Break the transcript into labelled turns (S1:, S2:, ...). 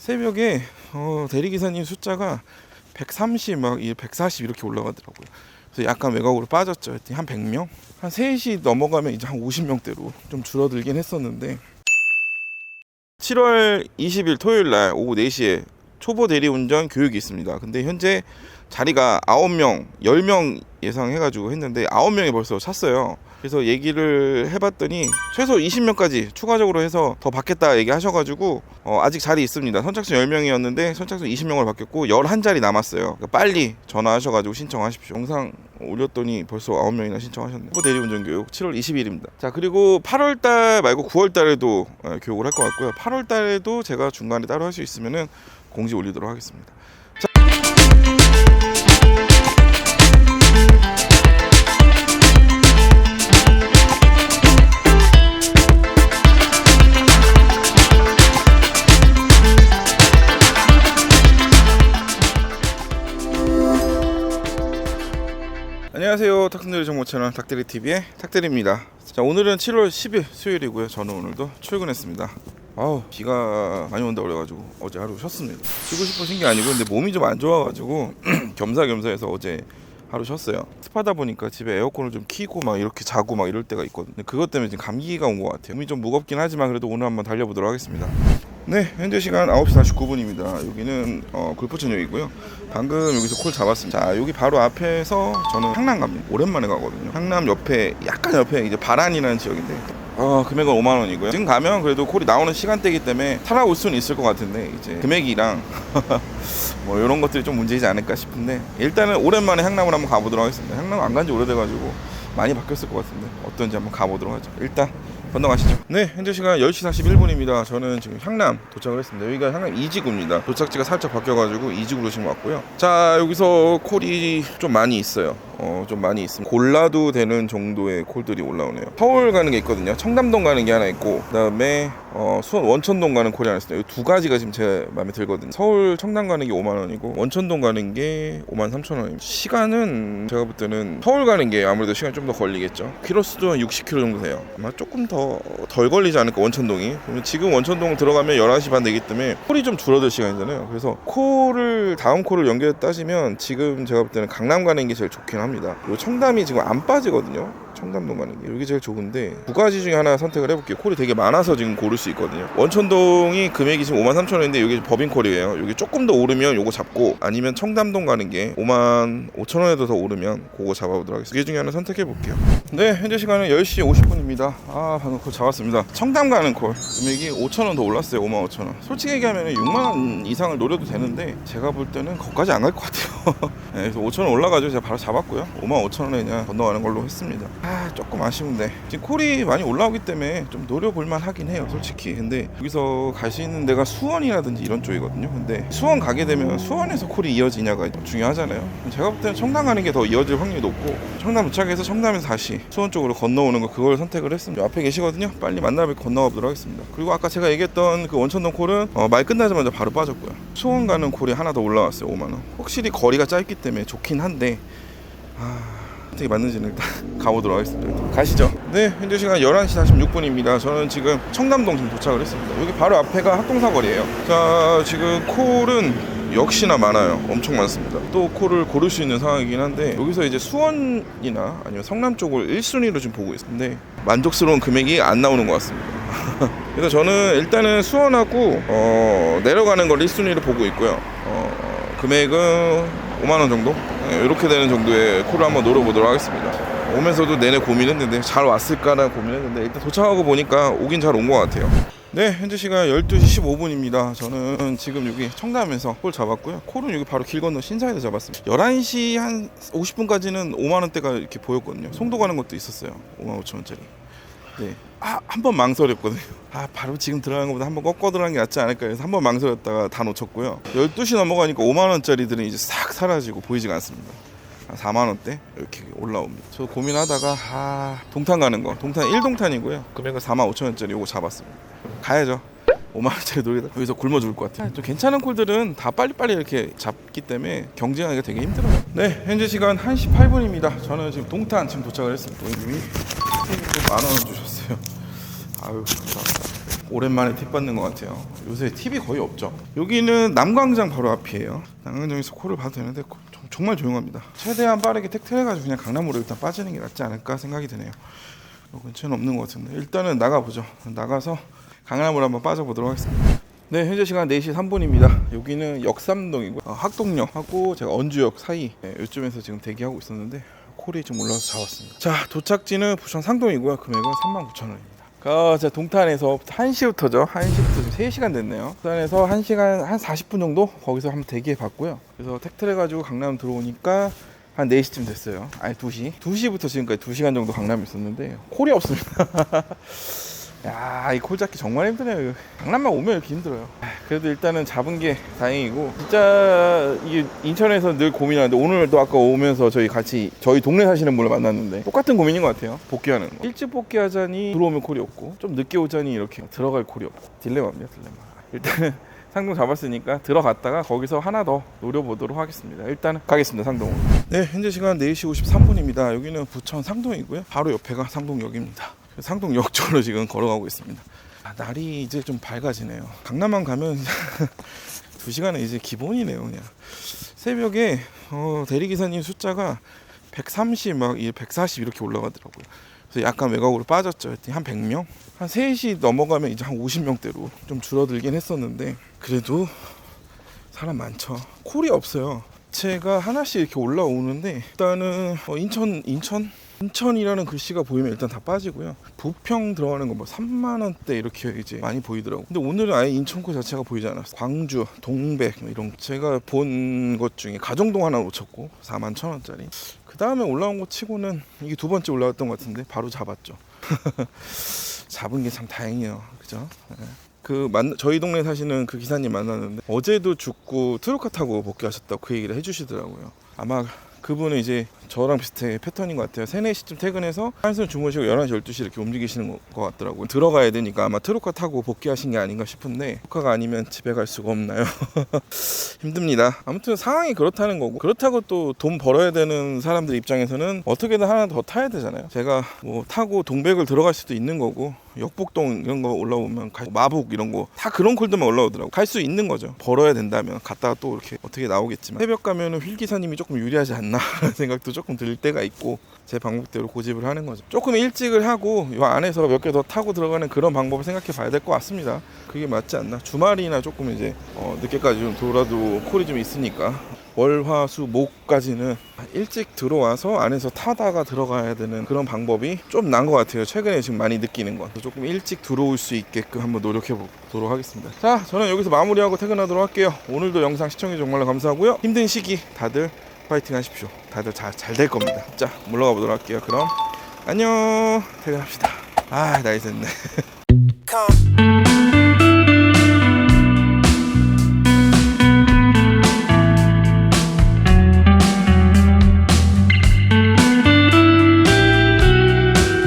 S1: 새벽에 어, 대리기사님 숫자가 130, 막 140 이렇게 올라가더라고요. 그래서 약간 외곽으로 빠졌죠. 한 100명? 한 3시 넘어가면 이제 한 50명대로 좀 줄어들긴 했었는데 7월 20일 토요일 날 오후 4시에 초보 대리운전 교육이 있습니다. 근데 현재 자리가 9명, 10명 예상해가지고 했는데 9명이 벌써 찼어요. 그래서 얘기를 해봤더니 최소 20명까지 추가적으로 해서 더 받겠다 얘기하셔가지고 어, 아직 자리 있습니다. 선착순 10명이었는데 선착순 20명으로 바뀌었고 11자리 남았어요. 그러니까 빨리 전화하셔가지고 신청하십시오. 영상 올렸더니 벌써 9명이나 신청하셨네요. 후보 대리운전 교육 7월 20일입니다. 자 그리고 8월달 말고 9월달에도 어, 교육을 할 것 같고요. 8월달에도 제가 중간에 따로 할 수 있으면은 공지 올리도록 하겠습니다. 안녕하세요. 탁순대리 정보 채널 탁대리 TV의 탁대리입니다. 자 오늘은 7월 10일 수요일이고요. 저는 오늘도 출근했습니다. 아우 비가 많이 온다 그래가지고 어제 하루 쉬었습니다. 쉬고 싶어진 게 아니고 근데 몸이 좀 안 좋아가지고 겸사겸사해서 어제 하루 쉬었어요. 습하다 보니까 집에 에어컨을 좀 키고 막 이렇게 자고 막 이럴 때가 있거든요. 그것 때문에 지금 감기가 온 것 같아요. 몸이 좀 무겁긴 하지만 그래도 오늘 한번 달려보도록 하겠습니다. 네, 현재 시간 9시 49분입니다. 여기는 어, 굴포천역이고요. 방금 여기서 콜 잡았습니다. 자, 여기 바로 앞에서 저는 향남 갑니다. 오랜만에 가거든요. 향남 옆에 약간 옆에 이제 바란이라는 지역인데 어, 금액은 5만 원이고요. 지금 가면 그래도 콜이 나오는 시간대이기 때문에 살아올 수는 있을 것 같은데 이제 금액이랑 뭐 이런 것들이 좀 문제이지 않을까 싶은데 일단은 오랜만에 향남을 한번 가보도록 하겠습니다. 향남 안 간 지 오래돼가지고 많이 바뀌었을 것 같은데 어떤지 한번 가보도록 하죠. 일단 건너가시죠. 네, 현재 시간 10시 41분입니다. 저는 지금 향남 도착을 했습니다. 여기가 향남 2지구입니다. 도착지가 살짝 바뀌어가지고 2지구로 지금 왔고요. 자, 여기서 콜이 좀 많이 있어요. 어, 좀 많이 있습니다. 골라도 되는 정도의 콜들이 올라오네요. 서울 가는 게 있거든요. 청담동 가는 게 하나 있고, 그 다음에 어, 수원 원천동 가는 있어요. 이두 가지가 지금 제 마음에 들거든요. 서울 청담 가는 게 5만 원이고, 원천동 가는 게 5만 3천 원입니다. 시간은 제가 볼 때는 서울 가는 게 아무래도 시간이 좀 더 걸리겠죠. 키로수도 한 60km 정도 돼요. 아마 조금 더 덜 걸리지 않을까 원천동이. 지금 원천동 들어가면 11시 반 되기 때문에 콜이 좀 줄어들 시간이잖아요. 그래서 콜을 다음 콜을 연결 따지면 지금 제가 볼 때는 강남 가는 게 제일 좋긴 합니다. 요 청담이 지금 안 빠지거든요. 청담동 가는 게 여기 제일 좋은데 두 가지 중에 하나 선택을 해볼게요. 콜이 되게 많아서 지금 고를 수 있거든요. 원천동이 금액이 지금 5만 3천 원인데 여기 법인 콜이에요. 여기 조금 더 오르면 요거 잡고 아니면 청담동 가는 게 5만 5천 원에도 더 오르면 그거 잡아보도록 하겠습니다. 두개 중에 하나 선택해 볼게요. 네, 현재 시간은 10시 50분입니다. 아, 방금 콜 잡았습니다. 청담 가는 콜 금액이 5천 원 더 올랐어요. 5만 5천 원. 솔직히 얘기하면 6만 원 이상을 노려도 되는데 제가 볼 때는 거기까지 안 갈 것 같아요. 네, 그래서 5천 원 올라가지고 제가 바로 잡았고요. 5만 5천 원에 그냥 건너가는 걸로 했습니다. 아, 조금 아쉬운데 지금 콜이 많이 올라오기 때문에 좀 노려볼만 하긴 해요. 솔직히. 근데 여기서 갈 수 있는 데가 수원이라든지 이런 쪽이거든요. 근데 수원 가게 되면 수원에서 콜이 이어지냐가 좀 중요하잖아요. 제가 볼 때는 청담 가는 게 더 이어질 확률이 높고 청담 도착해서 청담에서 다시 수원 쪽으로 건너오는 거 그걸 선택을 했습니다. 앞에 계시거든요. 빨리 만나뵙 건너가 보도록 하겠습니다. 그리고 아까 제가 얘기했던 그 원천동 콜은 어, 말 끝나자마자 바로 빠졌고요. 수원 가는 콜이 하나 더 올라왔어요. 5만 원. 확실히 거리가 짧기 때문에 좋긴 한데 아... 어떻게 맞는지는 일단 가보도록 하겠습니다. 가시죠. 네, 현재 시간 11시 46분입니다. 저는 지금 청담동 지금 도착을 했습니다. 여기 바로 앞에가 학동사거리예요. 자, 지금 콜은 역시나 많아요. 엄청 많습니다. 또 콜을 고를 수 있는 상황이긴 한데 여기서 이제 수원이나 아니면 성남 쪽을 1순위로 지금 보고 있는데 만족스러운 금액이 안 나오는 것 같습니다. 그래서 저는 일단은 수원하고 어, 내려가는 걸 1순위로 보고 있고요. 어, 금액은 5만 원 정도? 네, 이렇게 되는 정도의 콜을 한번 노려보도록 하겠습니다. 오면서도 내내 고민했는데 잘 왔을까라는 고민했는데 일단 도착하고 보니까 오긴 잘 온 것 같아요. 네, 현재 시간 12시 15분입니다. 저는 지금 여기 청담에서 콜 잡았고요. 콜은 여기 바로 길 건너 신사에서 잡았습니다. 11시 한 50분까지는 5만 원대가 이렇게 보였거든요. 송도 가는 것도 있었어요. 5만 5천 원짜리. 네. 아, 한 번 망설였거든요. 아, 바로 지금 들어가는 것보다 한번 꺾어 들어가는 게 낫지 않을까 해서 한번 망설였다가 다 놓쳤고요. 12시 넘어가니까 5만 원짜리들은 이제 싹 사라지고 보이지가 않습니다. 한 4만 원대 이렇게 올라옵니다. 저 고민하다가 아, 동탄 가는 거. 동탄 1동탄이고요. 금액은 4만 5천 원짜리 요거 잡았습니다. 가야죠. 5만 원짜리 노리다 여기서 굶어 죽을 것 같아요. 좀 괜찮은 콜들은 다 빨리빨리 이렇게 잡기 때문에 경쟁하기가 되게 힘들어요. 네, 현재 시간 1시 8분입니다. 저는 지금 동탄 지금 도착을 했습니다. 도현님이 만원 주셨어요. 아유, 감사합니다. 오랜만에 팁 받는 것 같아요. 요새 팁이 거의 없죠. 여기는 남광장 바로 앞이에요. 남광장에서 코를 봐도 되는데 정말 조용합니다. 최대한 빠르게 택트해가지고 그냥 강남으로 일단 빠지는 게 낫지 않을까 생각이 드네요. 요 근처는 없는 것 같은데 일단은 나가보죠. 나가서 강남으로 한번 빠져보도록 하겠습니다. 네, 현재 시간 4시 3분입니다. 여기는 역삼동이고 어, 학동역하고 제가 언주역 사이 네, 이쯤에서 지금 대기하고 있었는데 콜이 좀 올라와서 잡았습니다. 자, 도착지는 부천 상동이고요. 금액은 39,000원입니다. 그, 자, 동탄에서 1시부터죠. 1시부터 지금 3시간 됐네요. 동탄에서 1시간 한 40분 정도 거기서 한번 대기해 봤고요. 그래서 택트를 해가지고 강남 들어오니까 한 4시쯤 됐어요. 아니 2시. 2시부터 지금까지 2시간 정도 강남에 있었는데 콜이 없습니다. 야, 이 콜 잡기 정말 힘드네요. 강남만 오면 이렇게 힘들어요. 아, 그래도 일단은 잡은 게 다행이고 진짜 이게 인천에서 늘 고민하는데 오늘도 아까 오면서 저희 같이 저희 동네 사시는 분을 만났는데 똑같은 고민인 것 같아요. 복귀하는 거. 일찍 복귀하자니 들어오면 콜이 없고 좀 늦게 오자니 이렇게 들어갈 콜이 없고 딜레마입니다. 딜레마. 일단은 상동 잡았으니까 들어갔다가 거기서 하나 더 노려보도록 하겠습니다. 일단은 가겠습니다. 상동으로. 네, 현재 시간 4시 53분입니다. 여기는 부천 상동이고요. 바로 옆에가 상동역입니다. 상동역 쪽으로 지금 걸어가고 있습니다. 아, 날이 이제 좀 밝아지네요. 강남만 가면 두 시간은 이제 기본이네요. 그냥 새벽에 어, 대리기사님 숫자가 130, 막 140 이렇게 올라가더라고요. 그래서 약간 외곽으로 빠졌죠. 한 100명? 한 3시 넘어가면 이제 한 50명대로 좀 줄어들긴 했었는데 그래도 사람 많죠. 콜이 없어요. 제가 하나씩 이렇게 올라오는데 일단은 어, 인천 인천 인천이라는 글씨가 보이면 일단 다 빠지고요. 부평 들어가는 거 뭐 3만 원대 이렇게 이제 많이 보이더라고. 근데 오늘은 아예 인천코 자체가 보이지 않았어. 광주, 동백 뭐 이런 거. 제가 본 것 중에 가정동 하나 놓쳤고 4만 천 원짜리. 그 다음에 올라온 거 치고는 이게 두 번째 올라왔던 것 같은데 바로 잡았죠. 잡은 게 참 다행이에요. 그죠? 네. 그 만, 저희 동네 사시는 그 기사님 만났는데 어제도 죽고 트루카 타고 복귀하셨다고 그 얘기를 해주시더라고요. 아마 그분은 이제 저랑 비슷해 패턴인 것 같아요. 3, 4시쯤 퇴근해서 한숨 주무시고 11시, 12시 이렇게 움직이시는 것 같더라고요. 들어가야 되니까 아마 트루카 타고 복귀하신 게 아닌가 싶은데 트루카가 아니면 집에 갈 수가 없나요? 힘듭니다. 아무튼 상황이 그렇다는 거고 그렇다고 또 돈 벌어야 되는 사람들 입장에서는 어떻게든 하나 더 타야 되잖아요. 제가 뭐 타고 동백을 들어갈 수도 있는 거고 역복동 이런 거 올라오면 가- 마북 이런 거 다 그런 콜들만 올라오더라고. 갈 수 있는 거죠. 벌어야 된다면 갔다가 또 이렇게 어떻게 나오겠지만 새벽 가면은 휠 기사님이 조금 유리하지 않나 생각도 조금 들 때가 있고 제 방법대로 고집을 하는 거죠. 조금 일찍을 하고 이 안에서 몇 개 더 타고 들어가는 그런 방법을 생각해 봐야 될 것 같습니다. 그게 맞지 않나? 주말이나 조금 이제 어, 늦게까지 좀 돌아도 콜이 좀 있으니까 월화수 목까지는 일찍 들어와서 안에서 타다가 들어가야 되는 그런 방법이 좀 난 것 같아요. 최근에 지금 많이 느끼는 것. 조금 일찍 들어올 수 있게끔 한번 노력해 보도록 하겠습니다. 자, 저는 여기서 마무리하고 퇴근하도록 할게요. 오늘도 영상 시청해 주셔서 정말로 감사하고요. 힘든 시기 다들 파이팅 하십시오. 다들 잘될 겁니다. 자, 물러가 보도록 할게요. 그럼 안녕. 퇴근합시다. 아, 나이 됐네.